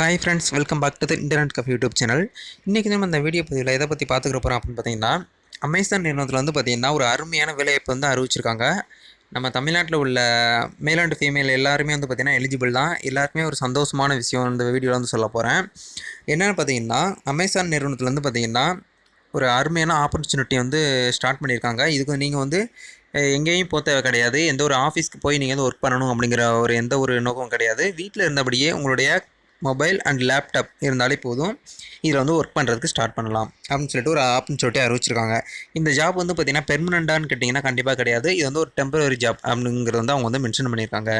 Hi friends welcome back to the internet cafe YouTube channel இன்றைக்கி நம்ம இந்த video பதிவில் எதை பற்றி பார்த்துக்கிற போகிறோம் அப்படின்னு பார்த்தீங்கன்னா அமேசான் நிறுவனத்தில் வந்து பார்த்திங்கன்னா ஒரு அருமையான வேலைவாய்ப்பு வந்து அறிவிச்சிருக்காங்க. நம்ம தமிழ்நாட்டில் உள்ள மேல் அண்ட் ஃபீமேல் எல்லாருமே வந்து பார்த்திங்கன்னா எலிஜிபிள் தான். எல்லாருமே ஒரு சந்தோஷமான விஷயம் இந்த வீடியோவில் வந்து சொல்ல போகிறேன் என்னென்னு பார்த்தீங்கன்னா அமேசான் நிறுவனத்தில் வந்து பார்த்திங்கன்னா ஒரு அருமையான ஆப்பர்ச்சுனிட்டி வந்து ஸ்டார்ட் பண்ணியிருக்காங்க. இதுக்கு நீங்கள் வந்து எங்கேயும் போக தேவை கிடையாது. எந்த ஒரு ஆஃபீஸ்க்கு போய் நீங்கள் வந்து ஒர்க் பண்ணணும் அப்படிங்கிற ஒரு எந்த ஒரு நோக்கமும் கிடையாது. வீட்டில் இருந்தபடியே உங்களுடைய மொபைல் அண்ட் லேப்டாப் இருந்தாலே போதும். இதில் வந்து ஒர்க் பண்ணுறதுக்கு ஸ்டார்ட் பண்ணலாம். அப்படின்னு சொல்லிட்டு ஒரு ஆப்னு சொல்லிட்டு அறிவிச்சிருக்காங்க. இந்த ஜாப் வந்து பார்த்திங்கன்னா பெர்மனண்டான்னு கேட்டிங்கன்னா கண்டிப்பாக கிடையாது. இது வந்து ஒரு டெம்பரரி ஜாப் அப்படிங்கிறது வந்து அவங்க வந்து மென்ஷன் பண்ணியிருக்காங்க.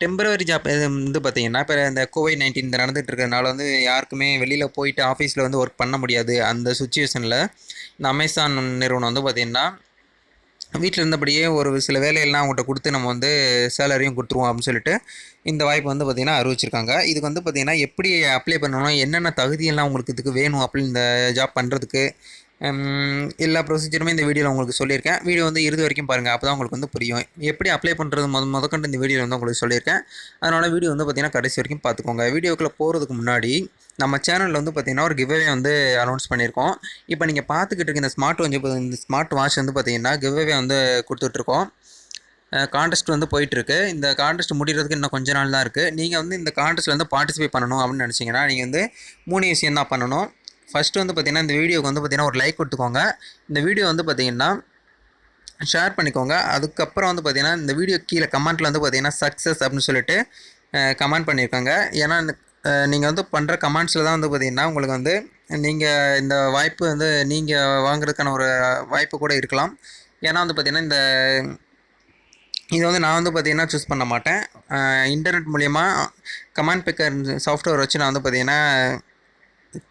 டெம்பரவரி ஜாப் இது வந்து பார்த்திங்கன்னா இப்போ இந்த கோவிட் நைன்டீன் இந்த நடந்துகிட்டு இருக்கிறதுனால வந்து யாருக்குமே வெளியில் போயிட்டு ஆஃபீஸில் வந்து ஒர்க் பண்ண முடியாது. அந்த சுச்சுவேஷனில் இந்த அமேசான் நிறுவனம் வந்து பார்த்திங்கன்னா வீட்டில் இருந்தபடியே ஒரு சில வேலையெல்லாம் அவங்கள்ட்ட கொடுத்து நம்ம வந்து சேலரியும் கொடுத்துருவோம் அப்படின்னு சொல்லிட்டு இந்த வாய்ப்பு வந்து பார்த்திங்கன்னா அறிவிச்சிருக்காங்க. இதுக்கு வந்து பார்த்திங்கன்னா எப்படி அப்ளை பண்ணணும் என்னென்ன தகுதியெல்லாம் உங்களுக்கு இதுக்கு வேணும் அப்படின்னு இந்த ஜாப் பண்ணுறதுக்கு எல்லா ப்ரொசீஜருமே இந்த வீடியோவில் உங்களுக்கு சொல்லியிருக்கேன். வீடியோ வந்து இறுதி வரைக்கும் பாருங்கள் அப்போ தான் உங்களுக்கு வந்து புரியும். எப்படி அப்ளை பண்ணுறது முத முதக்கொண்டு இந்த வீடியோவில் வந்து உங்களுக்கு சொல்லியிருக்கேன். அதனால் வீடியோ வந்து பார்த்திங்கன்னா கடைசி வரைக்கும் பார்த்துக்கோங்க வீடியோக்குள்ளே போகிறதுக்கு முன்னாடி நம்ம சேனலில் வந்து பார்த்திங்கன்னா ஒரு கிவ்வே வந்து அனௌன்ஸ் பண்ணியிருக்கோம். இப்போ நீங்கள் பார்த்துக்கிட்டு இருக்க இந்த ஸ்மார்ட் வாட்ச் இந்த ஸ்மார்ட் வாட்ச் வந்து பார்த்திங்கன்னா கிவ்வே வந்து கொடுத்துட்ருக்கோம். காண்டெஸ்ட் வந்து போயிட்டுருக்கு இந்த காண்டெஸ்ட் முடிகிறதுக்கு இன்னும் கொஞ்ச நாள் தான் இருக்குது நீங்கள் வந்து இந்த காண்டெஸ்ட்டில் வந்து பார்ட்டிசிபேட் பண்ணணும் அப்படின்னு நினச்சிங்கன்னா நீங்கள் வந்து மூணு விஷயம் தான் பண்ணணும். ஃபஸ்ட்டு வந்து பார்த்திங்கன்னா இந்த வீடியோக்கு வந்து பார்த்திங்கன்னா ஒரு லைக் கொடுத்துக்கோங்க. இந்த வீடியோ வந்து பார்த்திங்கன்னா ஷேர் பண்ணிக்கோங்க. அதுக்கப்புறம் வந்து பார்த்திங்கன்னா இந்த வீடியோ கீழே கமெண்ட்டில் வந்து பார்த்திங்கன்னா சக்ஸஸ் அப்படின்னு சொல்லிட்டு கமெண்ட் பண்ணியிருக்காங்க ஏன்னா நீங்கள் வந்து பண்ணுற கமெண்ட்ஸில் தான் வந்து பார்த்திங்கன்னா உங்களுக்கு வந்து நீங்கள் இந்த வாய்ப்பு வந்து நீங்கள் வாங்குறதுக்கான ஒரு வாய்ப்பு கூட இருக்கலாம். ஏன்னா வந்து பார்த்திங்கன்னா இந்த இது வந்து நான் வந்து பார்த்திங்கன்னா சூஸ் பண்ண மாட்டேன். இன்டர்நெட் மூலிமா கமாண்ட் பிக்கர் சாஃப்ட்வேர் வச்சு நான் வந்து பார்த்திங்கன்னா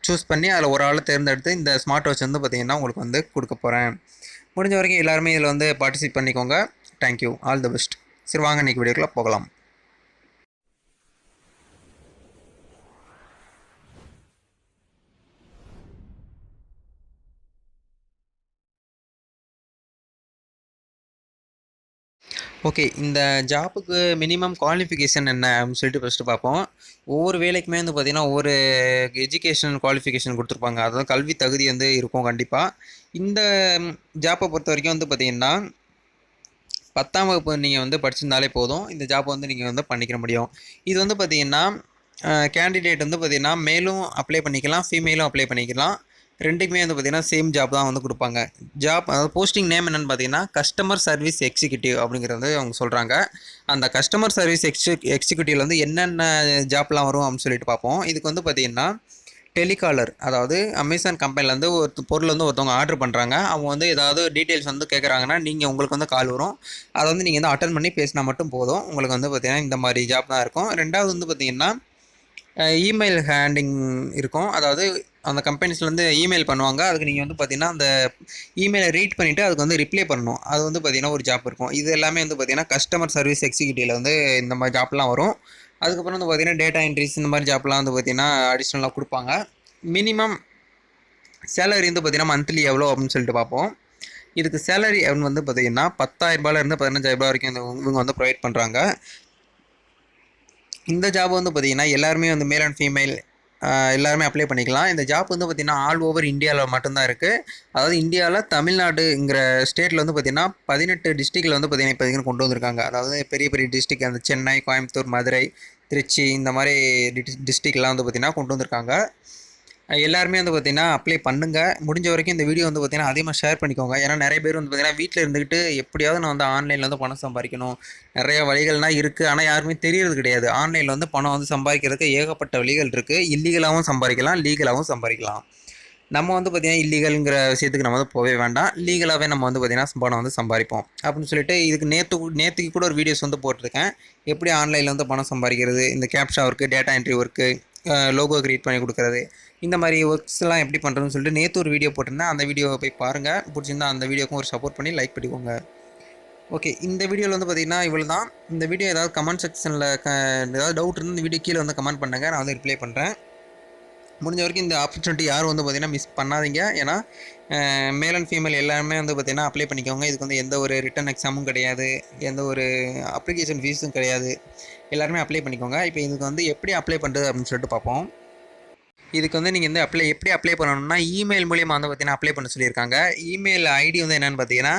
சூஸ் பண்ணி அதில் ஒரு ஆளை தேர்ந்தெடுத்து இந்த ஸ்மார்ட் வாட்ச் வந்து பார்த்திங்கன்னா உங்களுக்கு வந்து கொடுக்க போகிறேன் முடிஞ்ச வரைக்கும் எல்லாருமே இதில் வந்து பார்ட்டிசிபேட் பண்ணிக்கோங்க. தேங்க்யூ ஆல் த பெஸ்ட் சரி வாங்க இன்றைக்கி வீடியோக்குள்ளே போகலாம். ஓகே இந்த ஜாப்புக்கு மினிமம் குவாலிஃபிகேஷன் என்ன அப்படின்னு சொல்லிட்டு ஃபஸ்ட்டு பார்ப்போம். ஒவ்வொரு வேலைக்குமே வந்து பார்த்திங்கன்னா ஒவ்வொரு எஜுகேஷன் குவாலிஃபிகேஷன் கொடுத்துருப்பாங்க. அதாவது கல்வி தகுதி வந்து இருக்கும் கண்டிப்பாக இந்த ஜாப்பை பொறுத்த வரைக்கும் வந்து பார்த்திங்கன்னா பத்தாம் வகுப்பு நீங்கள் வந்து படிச்சிருந்தாலே போதும். இந்த ஜாப்பை வந்து நீங்கள் வந்து பண்ணிக்கிற முடியும். இது வந்து பார்த்திங்கன்னா கேண்டிடேட் வந்து பார்த்திங்கன்னா மேலும் அப்ளை பண்ணிக்கலாம் ஃபீமேலும் அப்ளை பண்ணிக்கலாம். ரெண்டுக்குமே வந்து பார்த்திங்கன்னா சேம் ஜாப் தான் வந்து கொடுப்பாங்க. ஜாப் அதாவது போஸ்டிங் நேம் என்னென்னு பார்த்தீங்கன்னா கஸ்டமர் சர்வீஸ் எக்ஸிக்யூட்டிவ் அப்படிங்கிறது வந்து அவங்க சொல்கிறாங்க அந்த கஸ்டமர் சர்வீஸ் எக்ஸி எக்ஸிக்யூட்டிவில் வந்து என்னென்ன ஜாப்லாம் வரும் அப்படின்னு சொல்லிட்டு பார்ப்போம். இதுக்கு வந்து பார்த்திங்கன்னா டெலிகாலர் அதாவது அமேசான் கம்பெனிலேருந்து ஒரு பொருள் வந்து ஒருத்தவங்க ஆர்டர் பண்ணுறாங்க அவங்க வந்து ஏதாவது டீட்டெயில்ஸ் வந்து கேட்குறாங்கன்னா நீங்கள் உங்களுக்கு வந்து கால் வரும். அதை வந்து நீங்கள் வந்து அட்டன் பண்ணி பேசினா மட்டும் போதும். உங்களுக்கு வந்து பார்த்திங்கன்னா இந்த மாதிரி ஜாப் தான் இருக்கும். ரெண்டாவது வந்து பார்த்திங்கன்னா இமெயில் ஹேண்டிங் இருக்கும். அதாவது அந்த கம்பெனிஸ்லேருந்து இமெயில் பண்ணுவாங்க. அதுக்கு நீங்கள் வந்து பார்த்தீங்கன்னா அந்த இமெயிலை ரீட் பண்ணிவிட்டு அதுக்கு வந்து ரிப்ளை பண்ணணும். அது வந்து பார்த்தீங்கன்னா ஒரு ஜாப் இருக்கும். இது எல்லாமே வந்து பார்த்தீங்கன்னா கஸ்டமர் சர்வீஸ் எக்ஸிக்யூட்டிவில் வந்து இந்த மாதிரி ஜாப்லாம் வரும். அதுக்கப்புறம் வந்து பார்த்தீங்கன்னா டேட்டா என்ட்ரிஸ் இந்த மாதிரி ஜாப்லாம் வந்து பார்த்தீங்கன்னா அடிஷ்னலாக கொடுப்பாங்க. மினிமம் சேலரி வந்து பார்த்தீங்கன்னா மந்த்லி எவ்வளோ அப்படின்னு சொல்லிட்டு பார்ப்போம். இதுக்கு சேலரி அப்படின்னு வந்து பார்த்தீங்கன்னா பத்தாயிரரூபாலேருந்து பதினஞ்சாயிரரூபா வரைக்கும் இந்த இவங்க வந்து ப்ரொவைட் பண்ணுறாங்க இந்த ஜாப் வந்து பார்த்திங்கன்னா எல்லாருமே வந்து மேல் அண்ட் ஃபீமேல் எல்லாருமே அப்ளை பண்ணிக்கலாம். இந்த ஜாப் வந்து பார்த்திங்கன்னா ஆல் ஓவர் இந்தியாவில் மட்டும்தான் இருக்குது அதாவது இந்தியாவில் தமிழ்நாடுங்கிற ஸ்டேட்டில் வந்து பார்த்திங்கன்னா பதினெட்டு டிஸ்ட்ரிக்டில் வந்து பார்த்திங்கன்னா இப்போ கொண்டு வந்திருக்காங்க. அதாவது பெரிய பெரிய டிஸ்ட்ரிக் அந்த சென்னை கோயம்புத்தூர் மதுரை திருச்சி இந்த மாதிரி டிஸ்ட்ரிக்ட்லாம் வந்து பார்த்திங்கன்னா கொண்டு வந்திருக்காங்க. எல்லாருமே வந்து பார்த்திங்கன்னா அப்ளை பண்ணுங்கள் முடிஞ்ச வரைக்கும் இந்த வீடியோ வந்து பார்த்திங்கன்னா அதிகமாக ஷேர் பண்ணிக்கோங்க. ஏன்னா நிறைய பேர் வந்து பார்த்திங்கன்னா வீட்டில் இருந்துக்கிட்டு எப்படியாவது நான் வந்து ஆன்லைனில் வந்து பணம் சம்பாதிக்கணும். நிறைய வழிகள்லாம் இருக்குது ஆனால் யாருமே தெரியறது கிடையாது. ஆன்லைனில் வந்து பணம் வந்து சம்பாதிக்கிறதுக்கு ஏகப்பட்ட வழிகள் இருக்குது இல்லீகலாகவும் சம்பாதிக்கலாம் லீகலாகவும் சம்பாதிக்கலாம். நம்ம வந்து பார்த்திங்கன்னா இல்லீகலுங்கிற விஷயத்துக்கு நம்ம வந்து போகவே வேண்டாம். லீகலாகவே நம்ம வந்து பார்த்திங்கன்னா பணம் வந்து சம்பாதிப்போம். அப்படின்னு சொல்லிட்டு இதுக்கு நேற்று நேற்றுக்கு கூட ஒரு வீடியோஸ் வந்து போட்டிருக்கேன். எப்படி ஆன்லைனில் வந்து பணம் சம்பாதிக்கிறது இந்த captcha work data entry work logo create பண்ணி கொடுக்குறது. இந்த மாதிரி ஒர்க்ஸ்லாம் எப்படி பண்ணுறதுன்னு சொல்லிட்டு நேற்று ஒரு வீடியோ போட்டிருந்தேன். அந்த வீடியோவை போய் பாருங்கள் பிடிச்சிருந்தா அந்த வீடியோக்கும் ஒரு சப்போர்ட் பண்ணி லைக் பண்ணிக்கோங்க. ஓகே இந்த வீடியோவில் வந்து பார்த்திங்கன்னா இவ்வளோ தான் இந்த வீடியோ ஏதாவது கமெண்ட் செக்ஷனில் க ஏதாவது டவுட் இருந்து இந்த வீடியோ கீழே வந்து கமெண்ட் பண்ணுங்கள் நான் வந்து ரிப்ளை பண்ணுறேன் முடிஞ்ச வரைக்கும் இந்த ஆப்பர்ச்சுனிட்டி யாரும் வந்து பார்த்தீங்கன்னா மிஸ் பண்ணாதீங்க. ஏன்னா மேல் அண்ட் ஃபீமேல் எல்லாருமே வந்து பார்த்திங்கன்னா அப்ளை பண்ணிக்கோங்க. இதுக்கு வந்து எந்த ஒரு ரிட்டன் எக்ஸாமும் கிடையாது. எந்த ஒரு அப்ளிகேஷன் ஃபீஸும் கிடையாது. எல்லாருமே அப்ளை பண்ணிக்கோங்க. இப்போ இதுக்கு வந்து எப்படி அப்ளை பண்ணுறது அப்படின்னு சொல்லிட்டு பார்ப்போம். இதுக்கு வந்து நீங்கள் வந்து அப்ளை எப்படி அப்ளை பண்ணணும்னா இமெயில் மூலியமாக வந்து பார்த்தீங்கன்னா அப்ளை பண்ண சொல்லியிருக்காங்க. இமெயில் ஐடி வந்து என்னென்னு பார்த்தீங்கன்னா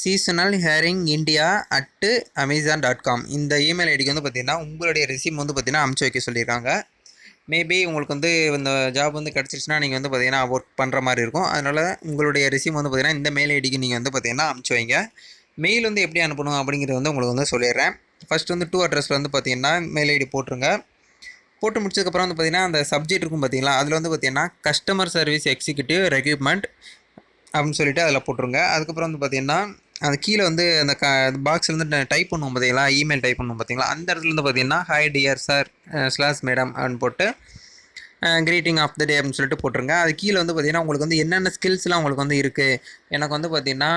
seasonal hiring India at Amazon dot com இந்த இமெயில் ஐடிக்கு வந்து பார்த்தீங்கன்னா உங்களுடைய ரெசியூம் வந்து பார்த்தீங்கன்னா அமுச்சு வைக்க சொல்லியிருக்காங்க. மேபி உங்களுக்கு வந்து இந்த ஜாப் வந்து கிடச்சிருச்சுன்னா நீங்கள் வந்து பார்த்தீங்கன்னா ஒர்க் பண்ணுற மாதிரி இருக்கும். அதனால் உங்களுடைய ரெசியூம் வந்து பார்த்தீங்கன்னா இந்த மெயில் ஐடிக்கு நீங்கள் வந்து பார்த்தீங்கன்னா அமுச்சு வைங்க. மெயில் வந்து எப்படி அனுப்பணும் அப்படிங்கிறது வந்து உங்களுக்கு வந்து சொல்லிடுறேன். ஃபஸ்ட் வந்து டூ அட்ரஸில் வந்து பார்த்தீங்கன்னா மெயில் ஐடி போட்டுருங்க. போட்டு முடிச்சதுக்கப்புறம் வந்து பார்த்தீங்கன்னா அந்த சப்ஜெக்ட் இருக்கும் பார்த்தீங்களா அதில் வந்து பார்த்தீங்கன்னா கஸ்டமர் சர்வீஸ் எக்ஸிக்யூட்டிவ் ரெக்யூப்மெண்ட் அப்படின்னு சொல்லிட்டு அதில் போட்டுருங்க. அதுக்கப்புறம் வந்து பார்த்திங்கன்னா அது கீழே வந்து அந்த க பாக்ஸில் டைப் பண்ணுவோம் பார்த்தீங்களா இமெயில் டைப் பண்ணுவோம் பார்த்தீங்களா அந்த இடத்துல பார்த்தீங்கன்னா hi dear sir slash madam அப்படின்னு போட்டு கிரீட்டிங் ஆஃப் த டே அப்படின்னு சொல்லிட்டு போட்டுருங்க. அது கீழே வந்து பார்த்தீங்கன்னா உங்களுக்கு வந்து என்னென்ன ஸ்கில்ஸ்லாம் உங்களுக்கு வந்து இருக்குது எனக்கு வந்து பார்த்தீங்கன்னா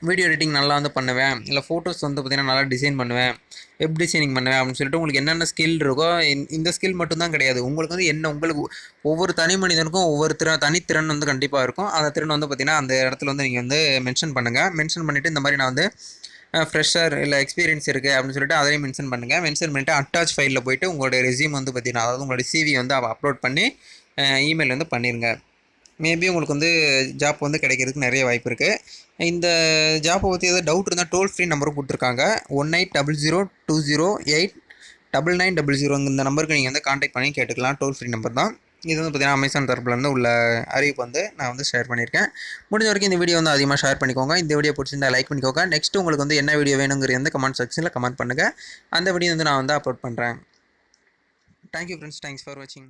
வீடியோ எடிட்டிங் நல்லா வந்து பண்ணுவேன். இல்லை ஃபோட்டோஸ் வந்து பார்த்திங்கன்னா நல்லா டிசைன் பண்ணுவேன். வெப் டிசைனிங் பண்ணுவேன் அப்படின்னு சொல்லிட்டு உங்களுக்கு என்னென்ன ஸ்கில் இருக்கோ இந்த- இந்த ஸ்கில் மட்டும்தான் கிடையாது. உங்களுக்கு வந்து என்ன உங்களுக்கு ஒவ்வொரு தனி மனிதனுக்கும் ஒவ்வொரு திறன் தனித்திறன் வந்து கண்டிப்பாக இருக்கும். அந்த திறன் வந்து பார்த்திங்கன்னா அந்த இடத்துல வந்து நீங்கள் வந்து மென்ஷன் பண்ணுங்கள் மென்ஷன் பண்ணிவிட்டு இந்த மாதிரி நான் வந்து ஃப்ரெஷர் இல்லை எக்ஸ்பீரியன்ஸ் இருக்குது அப்படின்னு சொல்லிட்டு அதையும் மென்ஷன் பண்ணுங்கள் மென்ஷன் பண்ணிவிட்டு அட்டாச் ஃபைலில் போயிட்டு உங்களுடைய ரெசியூம் வந்து பார்த்தீங்கன்னா அதாவது உங்களுடைய சிவி வந்து அப்லோட் பண்ணி இமெயில் வந்து பண்ணிடுங்க மேபி உங்களுக்கு வந்து ஜாப் வந்து கிடைக்கிறதுக்கு நிறைய வாய்ப்பு இருக்குது இந்த ஜாப்பை பற்றி ஏதாவது டவுட் இருந்தால் டோல் ஃப்ரீ நம்பரும் கொடுத்துருக்காங்க. One eight double zero two zero eight double nine double zero இந்த நம்பருக்கு நீங்கள் வந்து காண்டாக்ட் பண்ணி கேட்டுக்கலாம். டோல் ஃப்ரீ நம்பர் தான். இது வந்து பார்த்தீங்கன்னா அமேசான் தரப்புலேருந்து உள்ள அறிவிப்பு வந்து நான் வந்து ஷேர் பண்ணியிருக்கேன். முடிஞ்ச வரைக்கும் இந்த வீடியோ வந்து அதிகமாக ஷேர் பண்ணிக்கோங்க. இந்த வீடியோ பிடிச்சிருந்தா லைக் பண்ணிக்கோங்க. நெக்ஸ்ட் உங்களுக்கு வந்து என்ன வீடியோ வேணுங்கிறது வந்து கமெண்ட் செக்ஷனில் கமெண்ட் பண்ணுங்கள் அந்த வீடியோ வந்து நான் வந்து அப்லோட் பண்ணுறேன் தேங்க்யூ ஃப்ரெண்ட்ஸ் தேங்க்ஸ் ஃபார் வாட்சிங்